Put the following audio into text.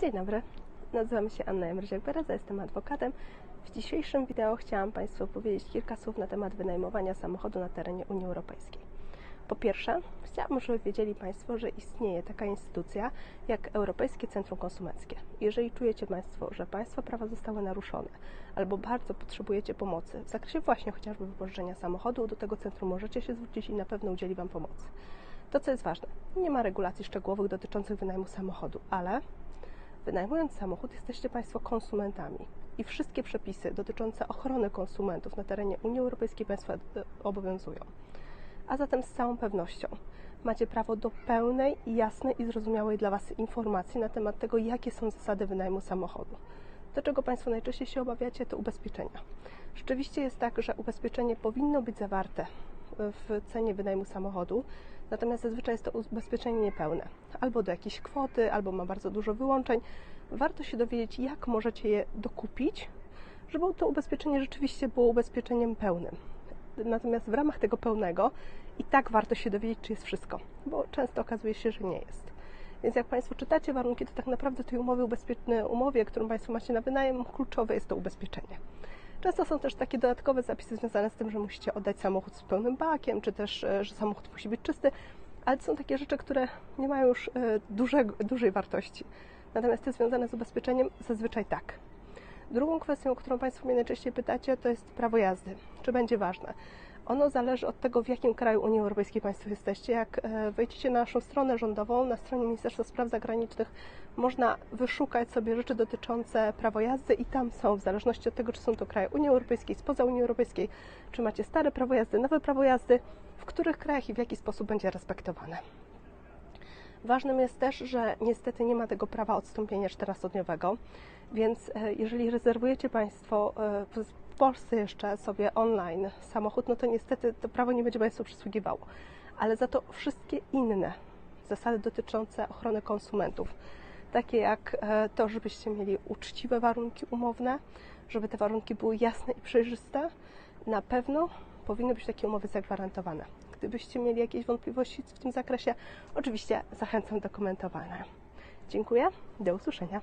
Dzień dobry, nazywam się Anna Emrziak-Bereza, jestem adwokatem. W dzisiejszym wideo chciałam Państwu powiedzieć kilka słów na temat wynajmowania samochodu na terenie Unii Europejskiej. Po pierwsze, chciałabym, żeby wiedzieli Państwo, że istnieje taka instytucja jak Europejskie Centrum Konsumenckie. Jeżeli czujecie Państwo, że Państwa prawa zostały naruszone albo bardzo potrzebujecie pomocy w zakresie właśnie chociażby wypożyczenia samochodu, do tego centrum możecie się zwrócić i na pewno udzieli Wam pomocy. To, co jest ważne, nie ma regulacji szczegółowych dotyczących wynajmu samochodu, ale wynajmując samochód, jesteście Państwo konsumentami i wszystkie przepisy dotyczące ochrony konsumentów na terenie Unii Europejskiej Państwa e, obowiązują. A zatem z całą pewnością macie prawo do pełnej, jasnej i zrozumiałej dla Was informacji na temat tego, jakie są zasady wynajmu samochodu. To, czego Państwo najczęściej się obawiacie, to ubezpieczenia. Rzeczywiście jest tak, że ubezpieczenie powinno być zawarte w cenie wynajmu samochodu, natomiast zazwyczaj jest to ubezpieczenie niepełne, albo do jakiejś kwoty, albo ma bardzo dużo wyłączeń. Warto się dowiedzieć, jak możecie je dokupić, żeby to ubezpieczenie rzeczywiście było ubezpieczeniem pełnym. Natomiast w ramach tego pełnego i tak warto się dowiedzieć, czy jest wszystko, bo często okazuje się, że nie jest. Więc jak Państwo czytacie warunki, to tak naprawdę tej umowy umowie, którą Państwo macie na wynajem, kluczowe jest to ubezpieczenie. Często są też takie dodatkowe zapisy związane z tym, że musicie oddać samochód z pełnym bakiem, czy też, e, że samochód musi być czysty, ale to są takie rzeczy, które nie mają już e, duże, dużej wartości. Natomiast te związane z ubezpieczeniem zazwyczaj tak. Drugą kwestią, o którą Państwo mnie najczęściej pytacie, to jest prawo jazdy. Czy będzie ważne? Ono zależy od tego, w jakim kraju Unii Europejskiej Państwo jesteście. Jak e, wejdziecie na naszą stronę rządową, na stronie Ministerstwa Spraw Zagranicznych, można wyszukać sobie rzeczy dotyczące prawa jazdy i tam są, w zależności od tego, czy są to kraje Unii Europejskiej, spoza Unii Europejskiej, czy macie stare prawo jazdy, nowe prawo jazdy, w których krajach i w jaki sposób będzie respektowane. Ważnym jest też, że niestety nie ma tego prawa odstąpienia 14-dniowego, więc e, jeżeli rezerwujecie Państwo e, w Polsce jeszcze sobie online samochód, no to niestety to prawo nie będzie Państwu przysługiwało. Ale za to wszystkie inne zasady dotyczące ochrony konsumentów, takie jak e, to, żebyście mieli uczciwe warunki umowne, żeby te warunki były jasne i przejrzyste, na pewno powinny być takie umowy zagwarantowane. Gdybyście mieli jakieś wątpliwości w tym zakresie, oczywiście zachęcam do komentowania. Dziękuję, do usłyszenia.